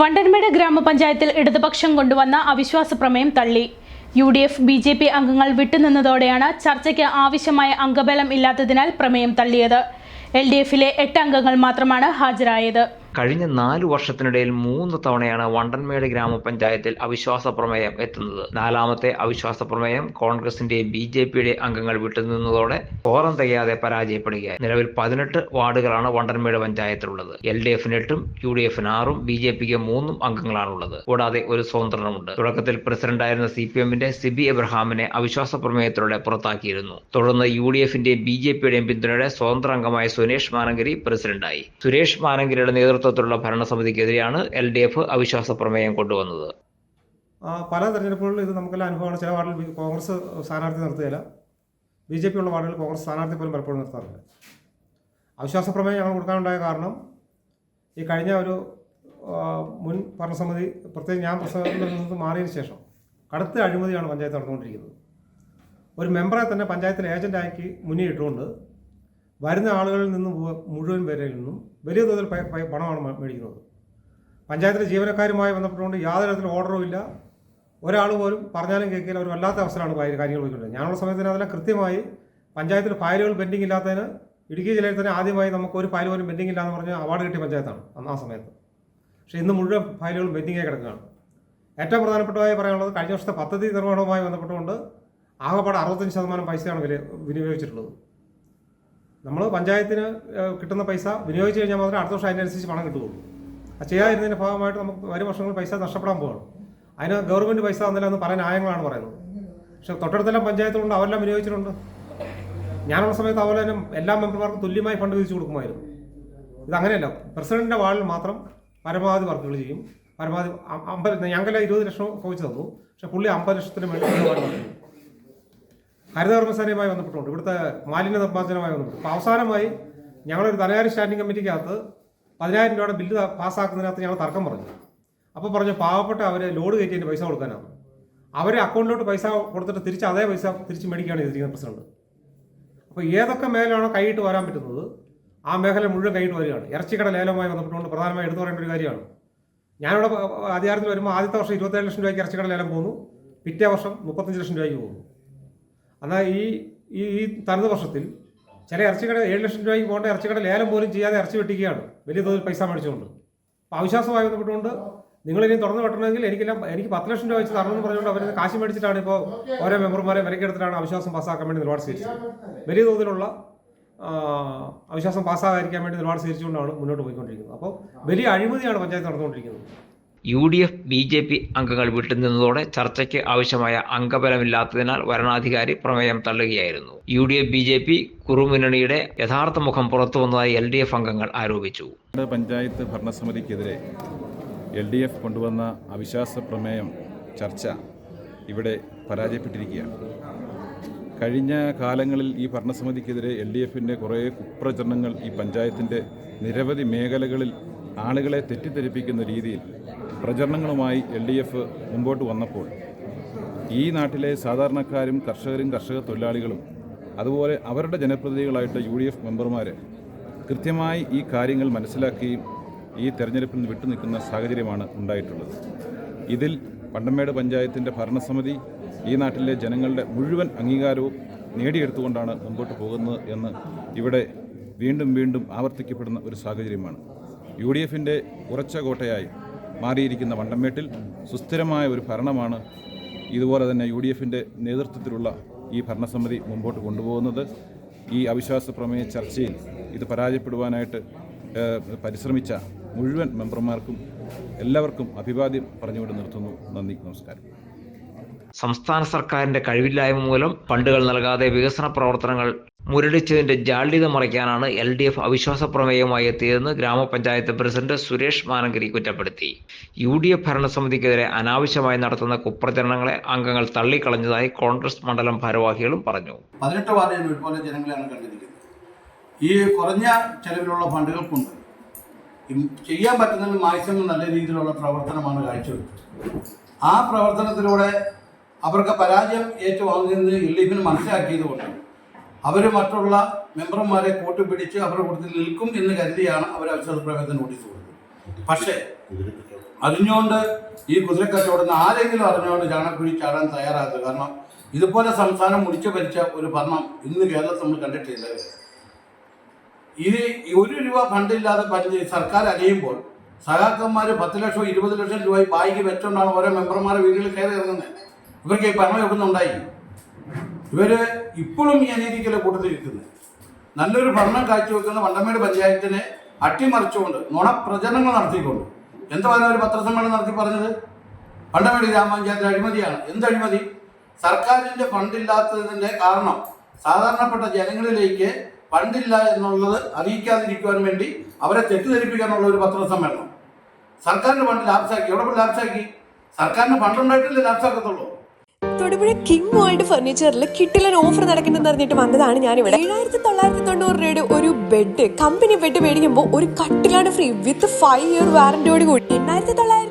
വണ്ടൻമേട് ഗ്രാമപഞ്ചായത്തിൽ ഇടതുപക്ഷം കൊണ്ടുവന്ന അവിശ്വാസ പ്രമേയം തള്ളി. U D F B J P അംഗങ്ങൾ വിട്ടുനിന്നതോടെയാണ് ചർച്ചയ്ക്ക് ആവശ്യമായ അംഗബലം ഇല്ലാത്തതിനാൽ പ്രമേയം തള്ളിയത്. എൽ ഡി എഫിലെ എട്ട് അംഗങ്ങൾ മാത്രമാണ് ഹാജരായത്. കഴിഞ്ഞ നാല് വർഷത്തിനിടയിൽ മൂന്ന് തവണയാണ് വണ്ടൻമേട് ഗ്രാമപഞ്ചായത്തിൽ അവിശ്വാസ പ്രമേയം എത്തുന്നത്. നാലാമത്തെ അവിശ്വാസ പ്രമേയം കോൺഗ്രസിന്റെയും ബി ജെ പിയുടെ അംഗങ്ങൾ വിട്ടുനിന്നതോടെ കോറം തികയാതെ പരാജയപ്പെടുകയായി. നിലവിൽ പതിനെട്ട് വാർഡുകളാണ് വണ്ടൻമേട് പഞ്ചായത്തിലുള്ളത്. എൽ ഡി എഫിന് എട്ടും യു ഡി എഫിന് ആറും ബി ജെ പിക്ക് മൂന്നും അംഗങ്ങളാണുള്ളത്. കൂടാതെ ഒരു സ്വതന്ത്രനുമുണ്ട്. തുടക്കത്തിൽ പ്രസിഡന്റായിരുന്ന സി പി എമ്മിന്റെ സിബി എബ്രഹാമിനെ അവിശ്വാസ പ്രമേയത്തിലൂടെ പുറത്താക്കിയിരുന്നു. തുടർന്ന് യു ഡി എഫിന്റെയും ബി ജെ പിയുടെയും പിന്തുണയുടെ സ്വതന്ത്ര അംഗമായ സുരേഷ് മാനങ്കരി പ്രസിഡന്റായി. സുരേഷ് മാനങ്കരിയുടെ നേതൃത്വത്തിലുള്ള ഭരണസമിതിക്കെതിരെയാണ് എൽ ഡി എഫ് അവിശ്വാസ പ്രമേയം കൊണ്ടുവന്നത് പല തെരഞ്ഞെടുപ്പുകളിലും ഇത് നമുക്കെല്ലാം അനുഭവമാണ്. ചില വാർഡിൽ കോൺഗ്രസ് സ്ഥാനാർത്ഥി നിർത്തുകയില്ല. ബി ജെ പി ഉള്ള വാർഡുകൾ കോൺഗ്രസ് സ്ഥാനാർത്ഥി പോലും പലപ്പോഴും നിർത്താറില്ല. അവിശ്വാസ പ്രമേയം ഞങ്ങൾ കൊടുക്കാനുണ്ടായ കാരണം ഈ കഴിഞ്ഞ ഒരു മുൻ ഭരണസമിതി പ്രത്യേകിച്ച് ഞാൻ നിന്ന് മാറിയതിന് ശേഷം കടുത്ത അഴിമതിയാണ് പഞ്ചായത്ത് നടന്നുകൊണ്ടിരിക്കുന്നത്. ഒരു മെമ്പറെ തന്നെ പഞ്ചായത്തിൽ ഏജന്റാക്കി മുന്നിൽ ഇട്ടുകൊണ്ട് വരുന്ന ആളുകളിൽ നിന്നും മുഴുവൻ പേരിൽ നിന്നും വലിയ തോതിൽ പണമാണ് മേടിക്കുന്നത്. പഞ്ചായത്തിലെ ജീവനക്കാരുമായി ബന്ധപ്പെട്ടുകൊണ്ട് യാതൊരു തരത്തിലും ഓർഡറും ഇല്ല. ഒരാൾ പോലും പറഞ്ഞാലും കേൾക്കില്ല. ഒരു വല്ലാത്ത അവസരമാണ് കാര്യം- കാര്യങ്ങൾ പോയിക്കൊണ്ടിരുന്നത് ഞാനുള്ള സമയത്തിന് അതെല്ലാം കൃത്യമായി പഞ്ചായത്തിൽ ഫയലുകൾ പെൻഡിങ് ഇല്ലാത്തതിന് ഇടുക്കി ജില്ലയിൽ തന്നെ ആദ്യമായി നമുക്ക് ഒരു ഫയൽ പോലും പെൻഡിംഗ് ഇല്ലാന്ന് പറഞ്ഞ് അവാർഡ് കിട്ടിയ പഞ്ചായത്താണ് അന്ന് ആ സമയത്ത്. പക്ഷേ ഇന്ന് മുഴുവൻ ഫയലുകളും പെൻഡിംഗായി കിടക്കുകയാണ്. ഏറ്റവും പ്രധാനപ്പെട്ടതായി പറയാനുള്ളത് കഴിഞ്ഞ വർഷത്തെ പദ്ധതി നിർവഹണവുമായി ബന്ധപ്പെട്ടുകൊണ്ട് ആകെപ്പാടെ അറുപത്തഞ്ച് ശതമാനം പൈസയാണ് വിനിയോഗിച്ചിട്ടുള്ളത്. നമ്മൾ പഞ്ചായത്തിന് കിട്ടുന്ന പൈസ വിനിയോഗിച്ച് കഴിഞ്ഞാൽ മാത്രമേ അടുത്ത വർഷം അതിനനുസരിച്ച് പണം കിട്ടുകയുള്ളൂ. അത് ചെയ്യാതിരുന്നതിന്റെ ഭാഗമായിട്ട് നമുക്ക് വരും വർഷങ്ങളിൽ പൈസ നഷ്ടപ്പെടാൻ പോകണം അതിന് ഗവൺമെന്റ് പൈസ തന്നില്ല എന്ന് പല ന്യായങ്ങളാണ് പറയുന്നത്. പക്ഷേ തൊട്ടടുത്തെല്ലാം പഞ്ചായത്തുകൊണ്ട് അവരെല്ലാം വിനിയോഗിച്ചിട്ടുണ്ട്. ഞാനുള്ള സമയത്ത് അതുപോലെ തന്നെ എല്ലാ മെമ്പർമാർക്കും തുല്യമായി ഫണ്ട് വിധിച്ചു കൊടുക്കുമായിരുന്നു. ഇതങ്ങനെയല്ല പ്രസിഡന്റിന്റെ വാർഡിൽ മാത്രം പരമാവധി വർക്കുകൾ ചെയ്യും. പരമാവധി അമ്പത് ഞങ്ങൾ ഇരുപത് ലക്ഷം ചോദിച്ചു തന്നു. പക്ഷെ പുള്ളി അമ്പത് ലക്ഷത്തിന് മേളിൽ. ഹരിതകർമ്മസേനയുമായി ബന്ധപ്പെട്ടുകൊണ്ട് ഇവിടുത്തെ മാലിന്യ നിർമ്മാർജനവുമായി ബന്ധപ്പെട്ട്. അപ്പോൾ അവസാനമായി ഞങ്ങളൊരു ധനകാര്യ സ്റ്റാൻഡിംഗ് കമ്മിറ്റിക്കകത്ത് പതിനായിരം രൂപയുടെ ബില്ല് പാസ്സാക്കുന്നതിനകത്ത് ഞങ്ങൾ തർക്കം പറഞ്ഞു. അപ്പോൾ പറഞ്ഞു പാവപ്പെട്ട അവരെ ലോഡ് കയറ്റി പൈസ കൊടുക്കാനാണ്. അവരെ അക്കൗണ്ടിലോട്ട് പൈസ കൊടുത്തിട്ട് തിരിച്ച് അതേ പൈസ തിരിച്ച് മേടിക്കുകയാണ് ചെയ്തിരിക്കുന്നത് പ്രസിഡന്റ്. അപ്പോൾ ഏതൊക്കെ മേഖലയാണോ കൈയിട്ട് വരാൻ പറ്റുന്നത് ആ മേഖല മുഴുവൻ കൈയിട്ട് വരികയാണ്. ഇറച്ചിക്കട ലേലവുമായി ബന്ധപ്പെട്ടുകൊണ്ട് പ്രധാനമായി എടുത്തു പറയേണ്ട ഒരു കാര്യമാണ്. ഞാനിവിടെ അധികാരത്തിൽ വരുമ്പോൾ ആദ്യത്തെ വർഷം ഇരുപത്തേഴ് ലക്ഷം രൂപയ്ക്ക് ഇറച്ചിക്കട ലേലം പോകുന്നു. പിറ്റേ വർഷം മുപ്പത്തഞ്ച് ലക്ഷം രൂപയ്ക്ക് പോകുന്നു. എന്നാൽ ഈ ഈ ഈ തനത് വർഷത്തിൽ ചില ഇറച്ചിക്കട ഏഴ് ലക്ഷം രൂപയ്ക്ക് പോകേണ്ട ഇറച്ചിക്കട ലേലം പോലും ചെയ്യാതെ ഇറച്ചി വെട്ടിക്കുകയാണ്. വലിയ തോതിൽ പൈസ മേടിച്ചുകൊണ്ട്. അപ്പോൾ അവിശ്വാസമായി ബന്ധപ്പെട്ടുകൊണ്ട് നിങ്ങളിനി തുറന്നു വെട്ടണമെങ്കിൽ എനിക്കെല്ലാം എനിക്ക് പത്ത് ലക്ഷം രൂപ വെച്ച് തരണമെന്ന് പറഞ്ഞുകൊണ്ട് അവർ കാശ് മേടിച്ചിട്ടാണ് ഇപ്പോൾ ഓരോ മെമ്പർമാരെ വിലക്കെടുത്തിട്ടാണ് അവിശ്വാസം പാസ്സാക്കാൻ വേണ്ടി നിലപാട് സ്വീകരിച്ചത്. വലിയ തോതിലുള്ള അവിശ്വാസം പാസ്സാകാതിരിക്കാൻ വേണ്ടി നിലപാട് സ്വീകരിച്ചുകൊണ്ടാണ് മുന്നോട്ട് പോയിക്കൊണ്ടിരിക്കുന്നത്. അപ്പോൾ വലിയ അഴിമതിയാണ് പഞ്ചായത്ത് നടന്നുകൊണ്ടിരിക്കുന്നത്. U D F B J P അംഗങ്ങൾ വിട്ടുനിന്നതോടെ ചർച്ചയ്ക്ക് ആവശ്യമായ അംഗബലമില്ലാത്തതിനാൽ വരണാധികാരി പ്രമേയം തള്ളുകയായിരുന്നു. U D F B J P കുറുമുന്നണിയുടെ യഥാർത്ഥ മുഖം പുറത്തു വന്നതായി എൽ ഡി എഫ് അംഗങ്ങൾ ആരോപിച്ചു. പഞ്ചായത്ത് ഭരണസമിതിക്കെതിരെ എൽ ഡി എഫ് കൊണ്ടുവന്ന അവിശ്വാസ പ്രമേയം ചർച്ച ഇവിടെ പരാജയപ്പെട്ടിരിക്കുകയാണ്. കഴിഞ്ഞ കാലങ്ങളിൽ ഈ ഭരണസമിതിക്കെതിരെ എൽ ഡി എഫിന്റെ കുറേ കുപ്രചരണങ്ങൾ ഈ പഞ്ചായത്തിന്റെ നിരവധി മേഖലകളിൽ ആളുകളെ തെറ്റിദ്ധരിപ്പിക്കുന്ന രീതിയിൽ പ്രചരണങ്ങളുമായി എൽ ഡി എഫ് മുമ്പോട്ട് വന്നപ്പോൾ ഈ നാട്ടിലെ സാധാരണക്കാരും കർഷകരും കർഷക തൊഴിലാളികളും അതുപോലെ അവരുടെ ജനപ്രതിനിധികളായിട്ട് യു ഡി എഫ് മെമ്പർമാർ കൃത്യമായി ഈ കാര്യങ്ങൾ മനസ്സിലാക്കുകയും ഈ തെരഞ്ഞെടുപ്പിൽ നിന്ന് വിട്ടുനിൽക്കുന്ന സാഹചര്യമാണ് ഉണ്ടായിട്ടുള്ളത്. ഇതിൽ പണ്ടമേട് പഞ്ചായത്തിന്റെ ഭരണസമിതി ഈ നാട്ടിലെ ജനങ്ങളുടെ മുഴുവൻ അംഗീകാരവും നേടിയെടുത്തുകൊണ്ടാണ് മുമ്പോട്ട് പോകുന്നത് എന്ന് ഇവിടെ വീണ്ടും വീണ്ടും ആവർത്തിക്കപ്പെടുന്ന ഒരു സാഹചര്യമാണ്. യു ഡി എഫിന്റെ ഉറച്ച കോട്ടയായി മാറിയിരിക്കുന്ന വണ്ടമേട്ടിൽ സുസ്ഥിരമായ ഒരു ഭരണമാണ് ഇതുപോലെ തന്നെ യു ഡി എഫിന്റെ നേതൃത്വത്തിലുള്ള ഈ ഭരണസമിതി മുമ്പോട്ട് കൊണ്ടുപോകുന്നത്. ഈ അവിശ്വാസ പ്രമേയ ചർച്ചയിൽ ഇത് പരാജയപ്പെടുവാനായിട്ട് പരിശ്രമിച്ച മുഴുവൻ മെമ്പർമാർക്കും എല്ലാവർക്കും അഭിവാദ്യം പറഞ്ഞുകൊണ്ട് നിർത്തുന്നു. നന്ദി നമസ്കാരം. സംസ്ഥാന സർക്കാരിന്റെ കഴിവില്ലായ്മ മൂലം ഫണ്ടുകൾ നൽകാതെ വികസന പ്രവർത്തനങ്ങൾ മുരടിച്ചതിന്റെ ജാള്യത മറയ്ക്കാനാണ് എൽ ഡി എഫ് അവിശ്വാസ പ്രമേയവുമായി എത്തിയതെന്ന് ഗ്രാമപഞ്ചായത്ത് പ്രസിഡന്റ് സുരേഷ് മാനങ്കരി കുറ്റപ്പെടുത്തി. യു ഡി എഫ് ഭരണസമിതിക്കെതിരെ അനാവശ്യമായി നടത്തുന്ന കുപ്രചരണങ്ങളെ അംഗങ്ങൾ തള്ളിക്കളഞ്ഞതായി കോൺഗ്രസ് മണ്ഡലം ഭാരവാഹികളും പറഞ്ഞു. പതിനെട്ട് വാർഡിൽ ഒരുപോലെ ജനങ്ങളെയാണ് കണ്ടിരിക്കുന്നത്. ഈ കുറഞ്ഞ ചെലവിലുള്ള ഫണ്ടുകൾ കൊണ്ട് ചെയ്യാൻ പറ്റുന്ന മാക്സിമം നല്ല രീതിയിലുള്ള പ്രവർത്തനമാണ് കാഴ്ചവെച്ചത് ആ പ്രവർത്തനത്തിലൂടെ അവർക്ക് പരാജയം ഏറ്റുവാങ്ങുന്നത് എൽ ഡി എഫിന് മനസ്സിലാക്കിയതുകൊണ്ട് അവർ മറ്റുള്ള മെമ്പർമാരെ കൂട്ടുപിടിച്ച് അവരുടെ കൂട്ടത്തിൽ നിൽക്കും എന്ന് കരുതിയാണ് അവർ അവിശ്വാസ പ്രമേയത്തിന് നോട്ടീസ് കൊടുത്തത്. പക്ഷേ അറിഞ്ഞുകൊണ്ട് ഈ കുതിരക്കച്ചവടം ആരെങ്കിലും അറിഞ്ഞുകൊണ്ട് ചാണക്കുഴി ചാടാൻ തയ്യാറാകരുത്. കാരണം ഇതുപോലെ സംസ്ഥാനം മുടിച്ചു ഭരിച്ച ഒരു ഭരണം ഇന്ന് കേരളത്തിൽ നമ്മൾ കണ്ടിട്ടില്ല. ഇത് ഒരു രൂപ ഫണ്ടില്ലാതെ പഞ്ച് സർക്കാർ അലയുമ്പോൾ സഹാക്കന്മാർ പത്ത് ലക്ഷം ഇരുപത് ലക്ഷം രൂപ ബായിക്ക് വെച്ചുകൊണ്ടാണ് ഓരോ മെമ്പർമാരെ വീടുകളിൽ കയറി ഇറങ്ങുന്നത്. ഇവർക്ക് ഈ ഭരണമൊക്കെ ഉണ്ടായി ഇവർ ഇപ്പോഴും ഈ അനീതിക്കല കൂട്ടത്തിൽ നിൽക്കുന്നത് നല്ലൊരു ഭരണം കാഴ്ചവെക്കുന്ന വണ്ടമേട് പഞ്ചായത്തിനെ അട്ടിമറിച്ചുകൊണ്ട് നുണപ്രചരണങ്ങൾ നടത്തിക്കൊണ്ട്. എന്താ എന്താണ് ഒരു പത്രസമ്മേളനം നടത്തി പറഞ്ഞത്? വണ്ടമേട് ഗ്രാമപഞ്ചായത്തിൽ അഴിമതിയാണ്. എന്ത് അഴിമതി? സർക്കാരിന്റെ ഫണ്ടില്ലാത്തതിന്റെ കാരണം സാധാരണപ്പെട്ട ജനങ്ങളിലേക്ക് ഫണ്ടില്ല എന്നുള്ളത് അറിയിക്കാതിരിക്കുവാൻ വേണ്ടി അവരെ തെറ്റിദ്ധരിപ്പിക്കാനുള്ള ഒരു പത്രസമ്മേളനം. സർക്കാരിന്റെ ഫണ്ട് ലാപ്സാക്കി. എവിടെ ലാപ്സാക്കി? സർക്കാരിന് ഫണ്ടുണ്ടായിട്ടില്ലേ ലാപ്സാക്കത്തുള്ളൂ. തൊടുപുഴ കിങ് വേൾഡ് ഫർണിച്ചറിൽ കിട്ടിലൻ ഓഫർ നടക്കുന്നെന്ന് അറിഞ്ഞിട്ട് വന്നതാണ് ഞാൻ ഇവിടെ ഏഴായിരത്തി തൊള്ളായിരത്തി തൊണ്ണൂറ് രൂപയുടെ ഒരു ബെഡ് കമ്പനി ബെഡ് മേടിക്കുമ്പോൾ ഒരു കട്ടിലാണ് ഫ്രീ വിത്ത് ഫൈവ് ഇയർ വാറന്റിയോട് കൂടി. എണ്ണായിരത്തി തൊള്ളായിരം